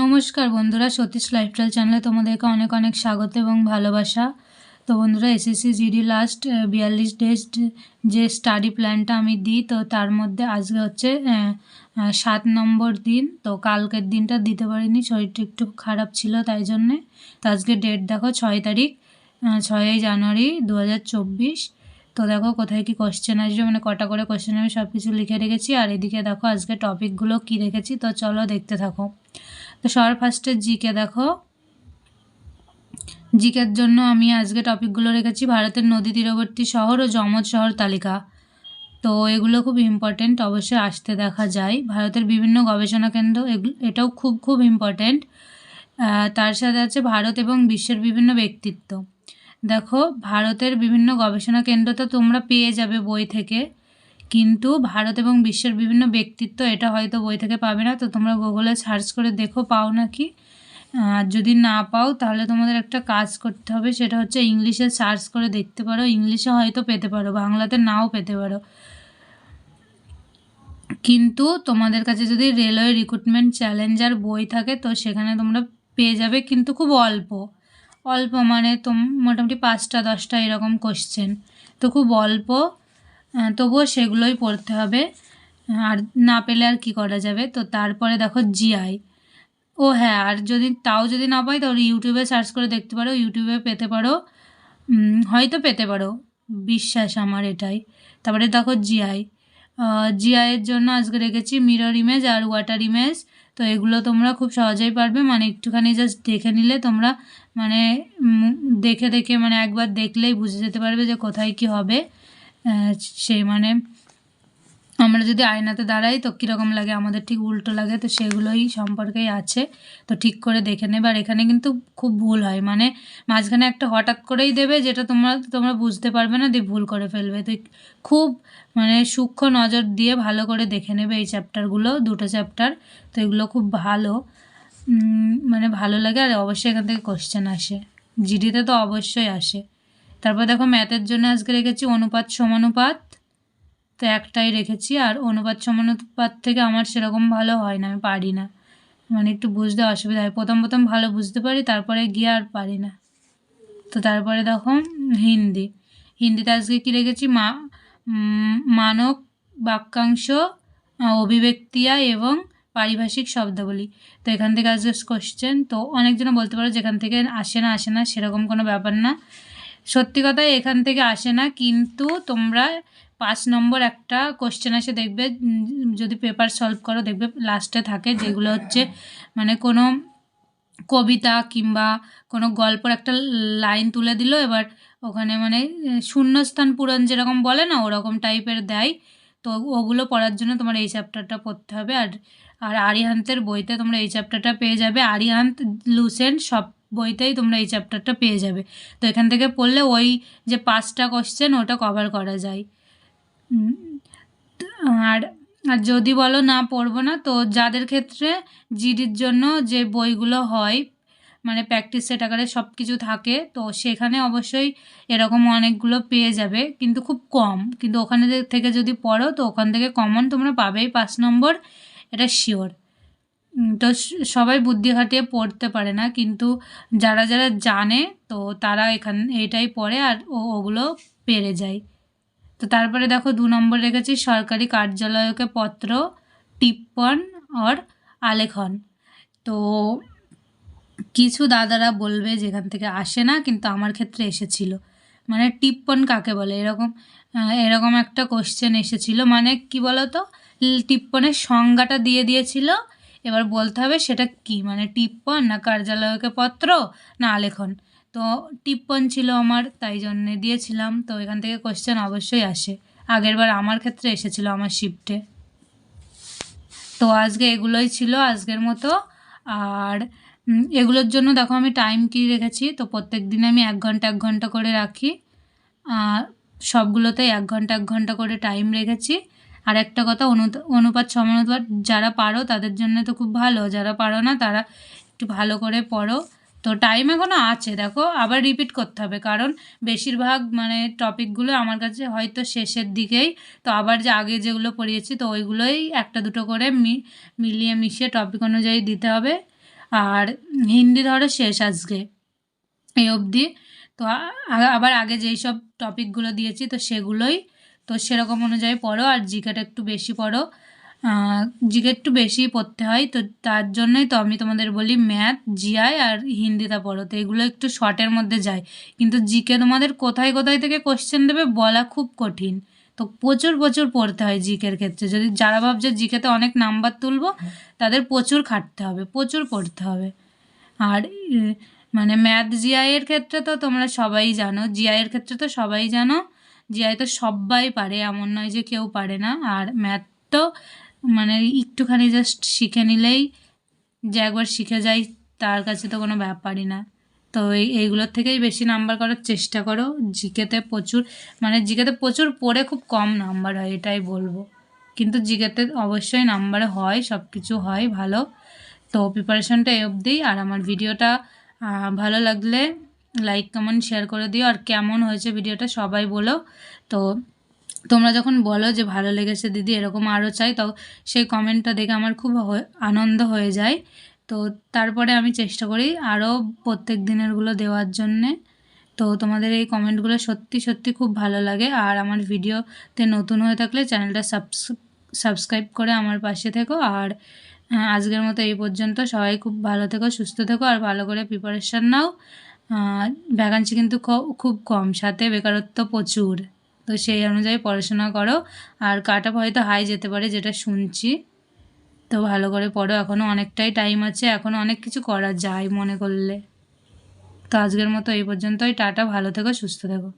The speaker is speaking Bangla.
নমস্কার বন্ধুরা, সতীশ লাইফস্টাইল চ্যানেলে তোমাদেরকে অনেক অনেক স্বাগত এবং ভালোবাসা। তো বন্ধুরা এসএসসি জিডি লাস্ট বিয়াল্লিশ ডেজ যে স্টাডি প্ল্যানটা আমি দিই, তো তার মধ্যে আজকে হচ্ছে সাত নম্বর দিন। তো কালকের দিনটা দিতে পারিনি, শরীরটা একটু খারাপ ছিল তাই জন্যে। তো আজকে ডেট দেখো, ছয় তারিখ ছয়ই জানুয়ারি দু হাজার চব্বিশ। তো দেখো কোথায় কি কোশ্চেন আসবে মানে কটা করে কোশ্চেন আমি সব কিছু লিখে রেখেছি। আর এদিকে দেখো আজকে টপিকগুলো কি রেখেছি, তো চলো দেখতে থাকো। তো সবার ফার্স্টে জিকে দেখো। জিকের জন্য আমি আজকে টপিকগুলো রেখেছি। ভারতের নদী তীরবর্তী শহর ও যমজ শহর তালিকা। তো এগুলো খুব ইম্পর্টেন্ট অবশ্যই আসতে দেখা যায়। ভারতের বিভিন্ন গবেষণা কেন্দ্র এটাও খুব খুব ইম্পর্টেন্ট তার সাথে আছে ভারত এবং বিশ্বের বিভিন্ন ব্যক্তিত্ব। দেখো, ভারতের বিভিন্ন গবেষণা কেন্দ্র তো তোমরা পেয়ে যাবে বই থেকে। কিন্তু ভারত এবং বিশ্বের বিভিন্ন ব্যক্তিত্ব এটা হয়তো বই থেকে পাবে না, তো তোমরা গুগলে সার্চ করে দেখো, পাও নাকি? আর যদি না পাও, তাহলে তোমাদের একটা কাজ করতে হবে, সেটা হচ্ছে ইংলিশে সার্চ করে দেখতে পারো। ইংলিশে হয়তো পেতে পারো, বাংলাতে নাও পেতে পারো। কিন্তু তোমাদের কাছে যদি রেলওয়ে রিক্রুটমেন্ট চ্যালেঞ্জার বই থাকে, তো সেখানে তোমরা পেয়ে যাবে, কিন্তু খুব অল্প। অল্প মানে তোম মোটামুটি পাঁচটা দশটা এরকম কোশ্চেন তো খুব অল্প তবুও সেগুলোই পড়তে হবে। আর না পেলে আর কি করা যাবে? তো তারপরে দেখো জিআই ও হ্যাঁ আর যদি তাও যদি না পাই তাহলে ইউটিউবে সার্চ করে দেখতে পারো, ইউটিউবে পেতে পারো। হয়তো পেতে পারো। বিশ্বাস আমার এটাই। তারপরে দেখো জিআই জিআইয়ের জন্য আজকে রেখেছি মিরর ইমেজ আর ওয়াটার ইমেজ তো এগুলো তোমরা খুব সহজেই পারবে। মানে একটুখানি জাস্ট দেখে নিলে তোমরা মানে দেখে দেখে মানে একবার দেখলেই বুঝে যেতে পারবে যে কোথায় কি হবে। সেই মানে আমরা যদি আয়নাতে দাঁড়াই তো কীরকম লাগে? আমাদের ঠিক উল্টো লাগে, তো সেগুলোই সম্পর্কেই আছে। তো ঠিক করে দেখে নেবে। আর এখানে কিন্তু খুব ভুল হয়। মানে মাঝখানে একটা হঠাৎ করেই দেবে যেটা তোমরা তোমরা বুঝতে পারবে না, দিয়ে ভুল করে ফেলবে। তো খুব মানে সূক্ষ্ম নজর দিয়ে ভালো করে দেখে নেবে এই চ্যাপ্টারগুলো, দুটো চ্যাপ্টার। তো এগুলো খুব ভালো। মানে ভালো লাগে। আর অবশ্যই এখান থেকে কোশ্চেন আসে। জিডিতে তো অবশ্যই আসে। তারপর দেখো ম্যাথের জন্য আজকে রেখেছি অনুপাত সমানুপাত তো একটাই রেখেছি, আর অনুপাত সমানুপাত থেকে আমার সেরকম ভালো হয় না, আমি পারি না। মানে একটু বুঝতে অসুবিধা হয়। প্রথম প্রথম ভালো বুঝতে পারি, তারপরে গিয়ে আর পারি না। তো তারপরে দেখো হিন্দি। হিন্দিতে আজকে কী রেখেছি? মা মানক, বাক্যাংশ, অভিব্যক্তিয়া এবং পারিভাষিক শব্দাবলী। তো এখান থেকে আজকে কোশ্চেন তো অনেকজন বলতে পারো যেখান থেকে আসে না আসে না, সেরকম কোনো ব্যাপার না। সত্যি কথাই এখান থেকে আসে না, কিন্তু তোমরা পাঁচ নম্বর একটা কোশ্চেন আসে দেখবে যদি পেপার সলভ করো, দেখবে লাস্টে থাকে যেগুলো হচ্ছে মানে কোনো কবিতা কিংবা কোনো গল্পর একটা লাইন তুলে দিল, এবার ওখানে মানে শূন্যস্থান পূরণ যেরকম বলে না, ওরকম টাইপের দেয়। তো ওগুলো পড়ার জন্য তোমার এই চ্যাপ্টারটা পড়তে হবে। আর আর আরিহান্তের বইতে তোমরা এই চ্যাপ্টারটা পেয়ে যাবে। আরিহান্ত লুসেন্ট সব বইতেই তোমরা এই চ্যাপ্টারটা পেয়ে যাবে। তো এখান থেকে পড়লে ওই যে পাঁচটা কোশ্চেন ওটা কভার করা যায়। আর আর যদি বলো না পড়ব না, তো যাদের ক্ষেত্রে জিডির জন্য যে বইগুলো হয় মানে প্র্যাকটিস সেট আকারে সব কিছু থাকে, তো সেখানে অবশ্যই এরকম অনেকগুলো পেয়ে যাবে, কিন্তু খুব কম। কিন্তু ওখানে থেকে যদি পড়ো, তো ওখান থেকে কমন তোমরা পাবেই পাঁচ নম্বর, এটা শিওর তো সবাই বুদ্ধি খাটিয়ে পড়তে পারে না। কিন্তু যারা যারা জানে, তো তারা এখান, এটাই পড়ে আর ও, ওগুলো পেরে যায়। তো তারপরে দেখো দু নম্বর রেখেছি, সরকারি কার্যালয়কে পত্র, টিপ্পন আর আলেখন। তো কিছু দাদারা বলবে যেখান থেকে আসে না, কিন্তু আমার ক্ষেত্রে এসেছিল। মানে টিপ্পন কাকে বলে? এরকম এরকম একটা কোশ্চেন এসেছিল। মানে কি বলতো? টিপ্পণের সংজ্ঞাটা দিয়ে দিয়েছিল এবার বলতে হবে সেটা কি? মানে টিপ্পণ না কার্যালয়কে পত্র না আলেখন? তো টিপ্পণ ছিল আমার, তাই জন্যে দিয়েছিলাম। তো এখান থেকে কোশ্চেন অবশ্যই আসে। আগেরবার আমার ক্ষেত্রে এসেছিল আমার শিফটে তো আজকে এগুলোই ছিল আজকের মতো। আর এগুলোর জন্য দেখো আমি টাইম কি রেখেছি? তো প্রত্যেক দিন আমি এক ঘণ্টা এক ঘণ্টা করে রাখি। আর সবগুলোতেই এক ঘণ্টা এক ঘণ্টা করে টাইম রেখেছি। আর একটা কথা, অনু- অনুপাত সমানুপাত যারা পারো তাদের জন্য তো খুব ভালো। যারা পারো না তারা একটু ভালো করে পড়ো। তো টাইম এখনও আছে, দেখো। আবার রিপিট করতে হবে। কারণ বেশিরভাগ মানে টপিকগুলো আমার কাছে হয়তো শেষের দিকেই। তো আবার যে আগে যেগুলো পড়িয়েছি, তো ওইগুলোই একটা দুটো করে মিলিয়ে মিশিয়ে টপিক অনুযায়ী দিতে হবে। আর হিন্দি ধরো শেষ আজকে। এই অবধি। তো আবার আগে যেই সব টপিকগুলো দিয়েছি, তো সেগুলোই তো সেরকম অনুযায়ী পড়ো আর জিকেটা একটু বেশি পড়ো। জিকে একটু বেশি পড়তে হয়। তো তার জন্যই তো আমি তোমাদের বলি ম্যাথ, জিআই আর হিন্দিটা পড়ো। তো এগুলো একটু শর্টের মধ্যে যায়। কিন্তু জিকে তোমাদের কোথায় কোথায় থেকে কোশ্চেন দেবে বলা খুব কঠিন। তো প্রচুর প্রচুর পড়তে হয় জিকের ক্ষেত্রে। যদি যারা ভাবছে জিকেতে অনেক নাম্বার তুলবো, তাদের প্রচুর খাটতে হবে, প্রচুর পড়তে হবে। আর মানে ম্যাথ জিআই এর ক্ষেত্রে তো তোমরা সবাই জানো, জিআইয়ের ক্ষেত্রে তো সবাই জানো। জিআই তো সবাই পারে, এমন নয় যে কেউ পারে না। আর ম্যাথ তো মানে একটুখানি জাস্ট শিখে নিলেই যে একবার শিখে যাই, তার কাছে তো কোনো ব্যাপারই না। তো এই, এইগুলোর থেকেই বেশি নাম্বার করার চেষ্টা করো। জিকেতে প্রচুর মানে জিকেতে প্রচুর পড়ে, খুব কম নাম্বার হয়, এটাই বলব। কিন্তু জিকেতে অবশ্যই নাম্বার হয় সব কিছু হয়, ভালো। তো প্রিপারেশনটা এই অবধি। আর আমার ভিডিওটা ভালো লাগলে লাইক কমেন্ট শেয়ার করে দিও। আর কেমন হয়েছে ভিডিওটা সবাই বলো। তো তোমরা যখন বলো যে ভালো লেগেছে দিদি, এরকম আরও চাই, তো সেই কমেন্টটা দেখে আমার খুব আনন্দ হয়ে যায়। তো তারপরে আমি চেষ্টা করি আরও প্রত্যেক দিনেরগুলো দেওয়ার জন্যে। তো তোমাদের এই কমেন্টগুলো সত্যি সত্যি খুব ভালো লাগে। আর আমার ভিডিওতে নতুন হয়ে থাকলে চ্যানেলটা সাবস্ক্রাইব করে আমার পাশে থেকো। আর আজকের মতো এই পর্যন্ত। সবাই খুব ভালো থেকো, সুস্থ থেকো, আর ভালো করে প্রিপারেশান নাও। ভ্যাকান্সি কিন্তু খুব কম, সাথে বেকারত্ব প্রচুর। তো সেই অনুযায়ী পড়াশোনা করো। আর কাট অফ হয়তো হাই যেতে পারে, যেটা শুনছি। তো ভালো করে পড়ো এখনও অনেকটাই টাইম আছে এখনও অনেক কিছু করা যায় মনে করলে। তো আজকের মতো এই পর্যন্তই, টাটা, ভালো থেকো, সুস্থ থেকো।